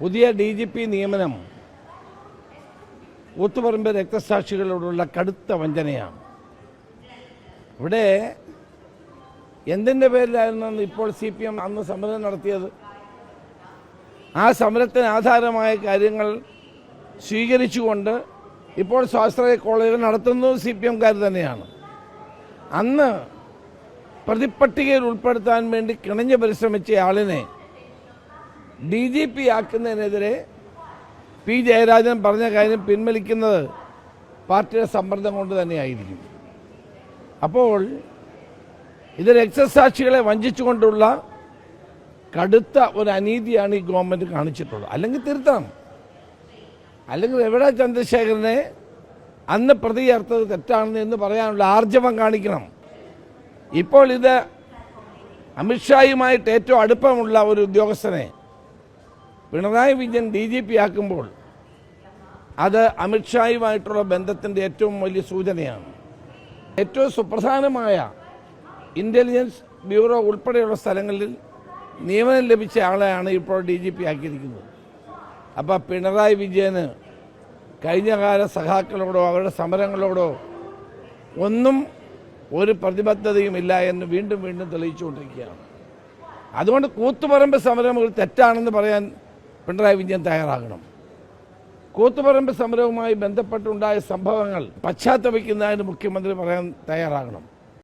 പുതിയ D G P നിയമനം ഒത്തുപറമ്പ് രക്തസാക്ഷികളോടുള്ള കടുത്ത വഞ്ചനയാണ്. ഇവിടെ എന്തിന്റെ പേരിലായിരുന്നു ഇപ്പോൾ സി പി എം അന്ന് സമരം നടത്തിയത്? ആ സമരത്തിന് ആധാരമായ കാര്യങ്ങൾ സ്വീകരിച്ചുകൊണ്ട് ഇപ്പോൾ സ്വാശ്രയ കോളേജുകൾ നടത്തുന്നത് സി പി എംകാർ തന്നെയാണ്. അന്ന് പ്രതിപ്പട്ടികയിൽ ഉൾപ്പെടുത്താൻ വേണ്ടി കിണഞ്ഞ് പരിശ്രമിച്ച ആളിനെ ഡി ജി പി ആക്കുന്നതിനെതിരെ പി ജയരാജൻ പറഞ്ഞ കാര്യം പിൻവലിക്കുന്നത് പാർട്ടിയുടെ സമ്മർദ്ദം കൊണ്ട് തന്നെയായിരിക്കും. അപ്പോൾ ഇത് രക്തസാക്ഷികളെ വഞ്ചിച്ചുകൊണ്ടുള്ള കടുത്ത ഒരു അനീതിയാണ് ഈ ഗവൺമെന്റ് കാണിച്ചിട്ടുള്ളത്. അല്ലെങ്കിൽ തിരുത്തണം അല്ലെങ്കിൽ എവിടെ ചന്ദ്രശേഖരനെ അന്ന് പ്രതി ചേർത്തത് തെറ്റാണെന്ന് എന്ന് പറയാനുള്ള ആർജവം കാണിക്കണം. ഇപ്പോൾ ഇത് അമിത്ഷായുമായിട്ട് ഏറ്റവും അടുപ്പമുള്ള ഒരു ഉദ്യോഗസ്ഥനെ Pinarayi Vijayan D G P ആക്കുമ്പോൾ അത് അമിത്ഷായുമായിട്ടുള്ള ബന്ധത്തിന്റെ ഏറ്റവും വലിയ സൂചനയാണ്. ഏറ്റവും സുപ്രധാനമായ ഇന്റലിജൻസ് ബ്യൂറോ ഉൾപ്പെടെയുള്ള സ്ഥലങ്ങളിൽ നിയമനം ലഭിച്ച ആളെയാണ് ഇപ്പോൾ ഡി ജി പി ആക്കിയിരിക്കുന്നത്. അപ്പോൾ പിണറായി വിജയന് കഴിഞ്ഞകാല സഖാക്കളോടോ അവരുടെ സമരങ്ങളോടോ ഒന്നും ഒരു പ്രതിബദ്ധതയും ഇല്ല എന്ന് വീണ്ടും വീണ്ടും തെളിയിച്ചുകൊണ്ടിരിക്കുകയാണ്. അതുകൊണ്ട് കൂത്തുപറമ്പ് സമരം ഒരു തെറ്റാണെന്ന് പറയാൻ പിണറായി വിജയൻ തയ്യാറാകണം. കൂത്തുപറമ്പ് സമരവുമായി ബന്ധപ്പെട്ടുണ്ടായ സംഭവങ്ങൾ പശ്ചാത്തപിക്കുന്നതിന് മുഖ്യമന്ത്രി പറയാൻ തയ്യാറാകണം.